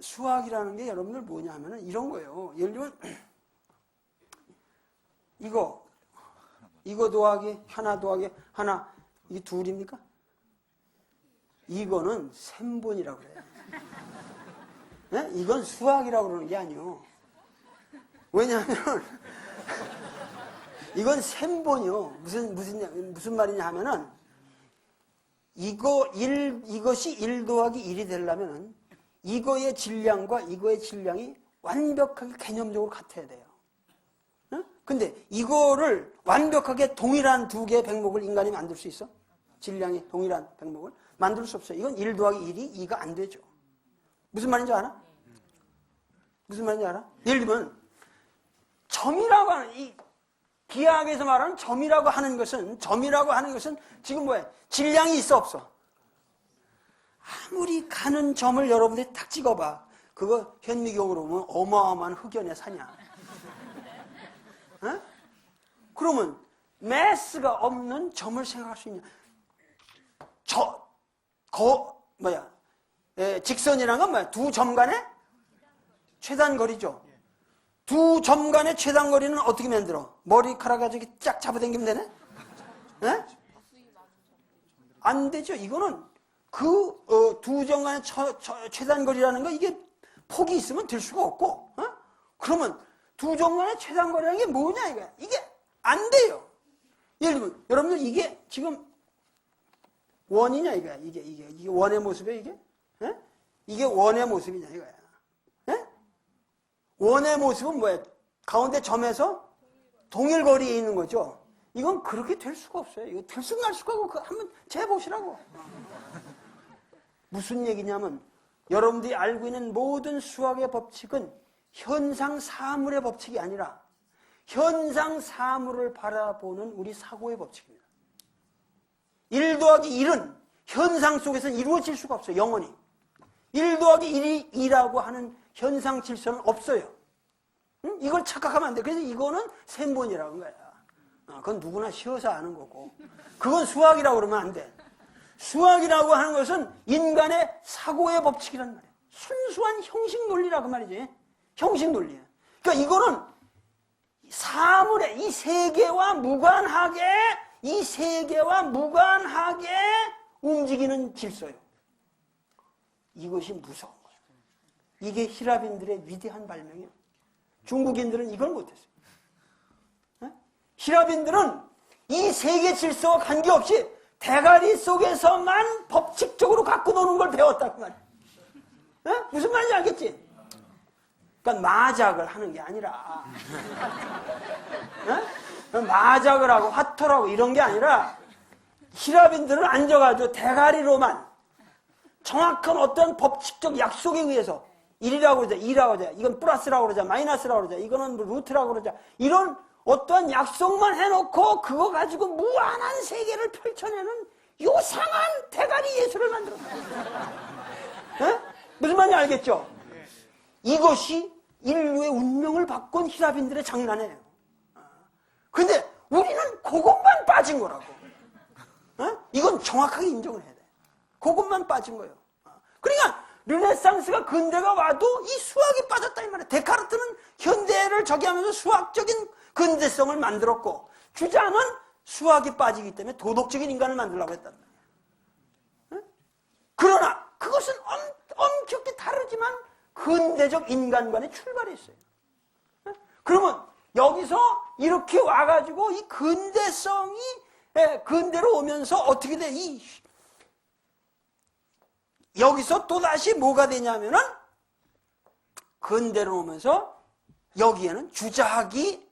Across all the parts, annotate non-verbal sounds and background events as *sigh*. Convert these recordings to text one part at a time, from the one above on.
수학이라는 게 여러분들 뭐냐 하면은 이런 거예요. 예를 들면 *clears throat* 이거 이거 더하기 하나 더하기 하나 이게 둘입니까? 이거는 셈본이라고 그래요. 네? 이건 수학이라고 그러는 게 아니요. 왜냐하면 *laughs* 이건 셈본이요. 무슨 무슨 무슨 말이냐 하면은 이거 일 이것이 1 더하기 1이 되려면은 이거의 질량과 이거의 질량이 완벽하게 개념적으로 같아야 돼요. 응? 근데 이거를 완벽하게 동일한 두 개의 백목을 인간이 만들 수 있어? 질량이 동일한 백목을 만들 수 없어요. 이건 1 더하기 1이 2가 안 되죠. 무슨 말인지 알아? 무슨 말인지 알아? 예를 들면 점이라고 하는 이 기하학에서 말하는 점이라고 하는 것은 점이라고 하는 것은 지금 뭐야? 질량이 있어 없어? 아무리 가는 점을 여러분들이 딱 찍어봐. 그거 현미경으로 보면 어마어마한 흑연의 사냐. 어? 그러면 매스가 없는 점을 생각할 수 있냐? 저, 거, 뭐야? 에, 직선이란 건 뭐야? 두 점 간의 최단거리죠. 두 점 간의 최단거리는 어떻게 만들어? 머리카락 가지고 쫙 잡아당기면 되네? 에? 안 되죠. 이거는 그, 어, 두점 간의 처- 처- 최단거리라는 거 이게 폭이 있으면 될 수가 없고, 어? 그러면 두점 간의 최단거리라는 게 뭐냐, 이거야. 이게 안 돼요. 예를 들면, 여러분들 이게 지금 원이냐, 이거야. 이게, 이게, 이게 원의 모습이야, 이게? 에? 이게 원의 모습이냐, 이거야. 에? 원의 모습은 뭐야? 가운데 점에서 동일 거리에 있는 거죠. 이건 그렇게 될 수가 없어요. 이거 들쑥날 수가 없고, 그거 한번 재보시라고. 무슨 얘기냐면, 여러분들이 알고 있는 모든 수학의 법칙은 현상 사물의 법칙이 아니라 현상 사물을 바라보는 우리 사고의 법칙입니다. 1 더하기 1은 현상 속에서는 이루어질 수가 없어요. 영원히. 1 더하기 1이 2라고 하는 현상 질서는 없어요. 응? 이걸 착각하면 안 돼. 그래서 이거는 셈본이라는 거야. 어, 그건 누구나 쉬워서 아는 거고. 그건 수학이라고 그러면 안 돼. 수학이라고 하는 것은 인간의 사고의 법칙이란 말이에요. 순수한 형식 논리라고 말이지. 형식 논리예요. 그러니까 이거는 사물의 이 세계와 무관하게 이 세계와 무관하게 움직이는 질서예요. 이것이 무서운 거예요. 이게 히라빈들의 위대한 발명이에요. 중국인들은 이걸 못했어요. 네? 히라빈들은 이 세계 질서와 관계없이 대가리 속에서만 법칙적으로 갖고 노는 걸 배웠다고 말이에요. 네? 무슨 말인지 알겠지? 그러니까 마작을 하는 게 아니라 네? 마작을 하고 화토라고 이런 게 아니라 히라빈들은 앉아가지고 대가리로만 정확한 어떤 법칙적 약속에 의해서 1이라고 그러자, 2라고 그러자, 이건 플러스라고 그러자, 마이너스라고 그러자, 이거는 뭐 루트라고 그러자, 이런 어떠한 약속만 해놓고 그거 가지고 무한한 세계를 펼쳐내는 요상한 대가리 예술을 만들었다. 네? 무슨 말인지 알겠죠? 이것이 인류의 운명을 바꾼 히라빈들의 장난이에요. 근데 우리는 그것만 빠진 거라고. 어? 이건 정확하게 인정을 해야 돼. 그것만 빠진 거예요. 어. 그러니까 르네상스가 근대가 와도 이 수학이 빠졌다 이 말이야. 데카르트는 현대를 저기 하면서 수학적인 근대성을 만들었고 주장은 수학이 빠지기 때문에 도덕적인 인간을 만들려고 했단 말이야. 어? 그러나 그것은 엄, 엄격히 다르지만 근대적 인간관의. 어? 그러면 여기서 이렇게 와가지고 이 근대성이 예, 근대로 오면서 어떻게 돼? 이 여기서 또 다시 뭐가 되냐면은 근대로 오면서 여기에는 주자학이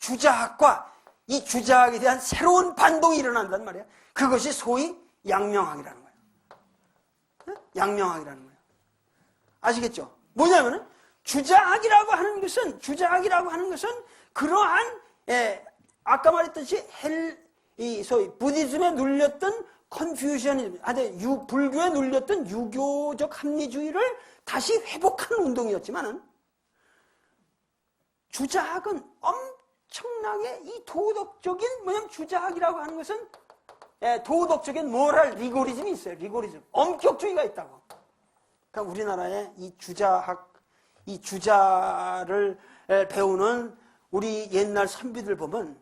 주자학과 이 주자학에 대한 새로운 반동이 일어난단 말이야. 그것이 소위 양명학이라는 거예요. 어? 양명학이라는 거예요. 아시겠죠? 뭐냐면은 주자학이라고 하는 것은 주자학이라고 하는 것은 그러한 예, 아까 말했듯이 헬, 이 소위 부디즘에 눌렸던 컨퓨셔니즘, 아니 유 불교에 눌렸던 유교적 합리주의를 다시 회복하는 운동이었지만은 주자학은 엄 청나게 이 도덕적인 뭐냐면 주자학이라고 하는 것은 예, 도덕적인 모랄 리고리즘이 있어요. 리고리즘, 엄격주의가 있다고. 그러니까 우리나라의 이 주자학, 이 주자를 에, 배우는 우리 옛날 선비들 보면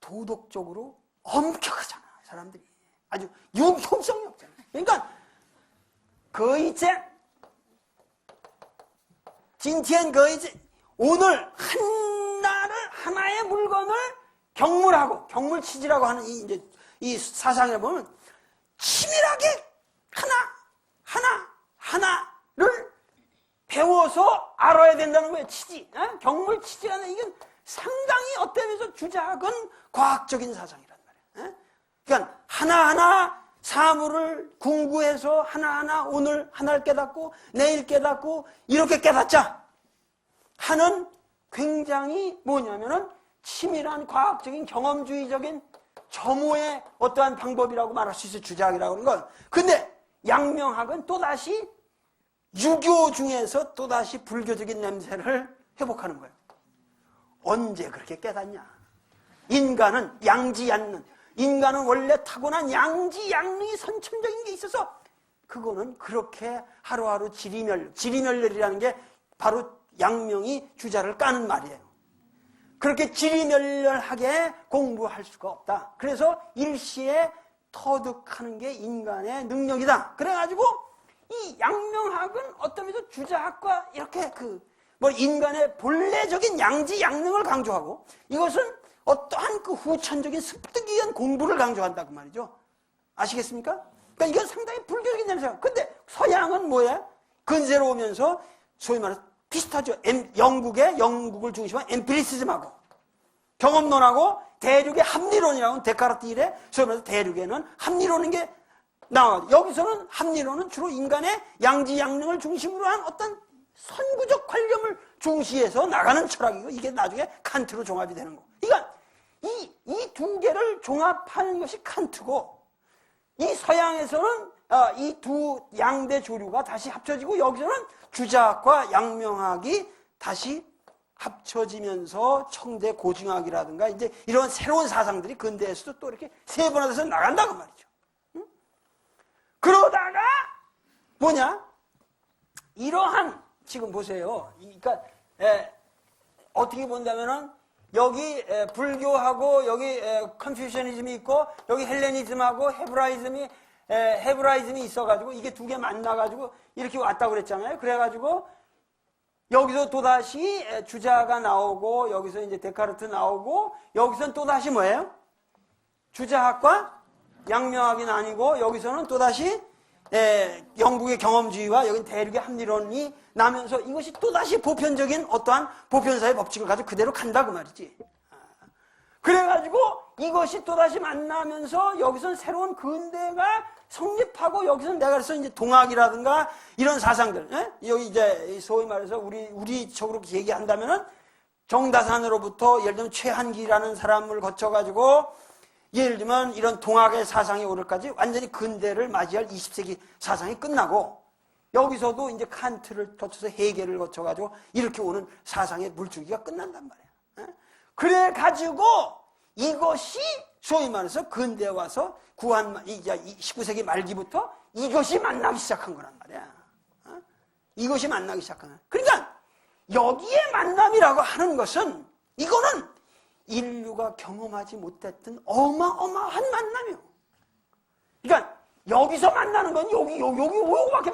도덕적으로 엄격하잖아, 사람들이. 아주 융통성이 없잖아. 그러니까 그 이제 진티엔 그 이제 오늘 물건을 경물하고 경물치지라고 하는 이 이제 이 사상에 보면 치밀하게 하나 하나 하나를 배워서 알아야 된다는 거예요. 치지, 어? 경물치지라는 이건 상당히 어때면서 주작은 과학적인 사상이란 말이에요. 어? 그러니까 하나 하나 사물을 궁구해서 하나하나 오늘 하나를 깨닫고 내일 깨닫고 이렇게 깨닫자 하는 굉장히 뭐냐면은 치밀한 과학적인 경험주의적인 점호의 어떠한 방법이라고 말할 수 있어요. 주작이라고 하는 건. 근데 양명학은 또다시 유교 중에서 또다시 불교적인 냄새를 회복하는 거예요. 언제 그렇게 깨닫냐? 인간은 양지양능. 인간은 원래 타고난 양지양능이 선천적인 게 있어서 그거는 그렇게 하루하루 지리멸, 지리멸렬이라는 게 바로 양명이 주자를 까는 말이에요. 그렇게 지리멸렬하게 공부할 수가 없다. 그래서 일시에 터득하는 게 인간의 능력이다. 그래가지고 이 양명학은 어떤 면에서 주자학과 이렇게 그, 뭐 인간의 본래적인 양지 양능을 강조하고 이것은 어떠한 그 후천적인 습득에 의한 공부를 강조한다. 그 말이죠. 아시겠습니까? 그러니까 이건 상당히 불교적인 냄새가. 근데 서양은 뭐야? 근세로 오면서 소위 말해서 비슷하죠. 엠- 영국의 영국을 중심한 엠피리시즘하고 경험론하고 대륙의 합리론이라고 데카르트 일에 말해서 대륙에는 합리론인 게 나와. 여기서는 합리론은 주로 인간의 양지양능을 중심으로 한 어떤 선구적 관념을 중시해서 나가는 철학이고 이게 나중에 칸트로 종합이 되는 거. 그러니까 이 이 두 개를 종합하는 것이 칸트고 이 서양에서는 아, 이 두 양대 조류가 다시 합쳐지고 여기서는 주자학과 양명학이 다시 합쳐지면서 청대 고증학이라든가 이제 이런 새로운 사상들이 근대에서도 또 이렇게 세분화돼서 나간다고 말이죠. 응? 그러다가 뭐냐? 이러한 지금 보세요. 이- 그러니까 에, 어떻게 본다면은 여기 에, 불교하고 여기 에, 컨퓨셔니즘이 있고 여기 헬레니즘하고 헤브라이즘이 에, 헤브라이즘이 있어가지고 이게 두 개 만나가지고 이렇게 왔다고 그랬잖아요. 그래가지고 여기서 또다시 에, 주자가 나오고 여기서 이제 데카르트 나오고 여기서는 또다시 뭐예요? 주자학과 양명학이 나뉘고 여기서는 또다시 에, 영국의 경험주의와 여기 대륙의 합리론이 나면서 이것이 또다시 보편적인 어떠한 보편사의 법칙을 가지고 그대로 간다 그 말이지. 아. 그래가지고 이것이 또다시 만나면서 여기서는 새로운 근대가 성립하고 여기서는 내가 그래서 이제 동학이라든가 이런 사상들, 예? 여기 이제 소위 말해서 우리, 우리적으로 얘기한다면은 정다산으로부터 예를 들면 최한기라는 사람을 거쳐가지고 예를 들면 이런 동학의 사상이 오를까지 완전히 근대를 맞이할 20세기 사상이 끝나고 여기서도 이제 칸트를 거쳐서 해결을 거쳐가지고 이렇게 오는 사상의 물줄기가 끝난단 말이야. 예? 그래 가지고 이것이 소위 말해서 근대에 와서 구한 이제 19세기 말기부터 이것이 만나기 시작한 거란 말이야. 어? 이것이 만나기 시작한 거야. 그러니까 여기에 만남이라고 하는 것은 이거는 인류가 경험하지 못했던 어마어마한 만남이요. 그러니까 여기서 만나는 건 여기 여기 여기 요거밖에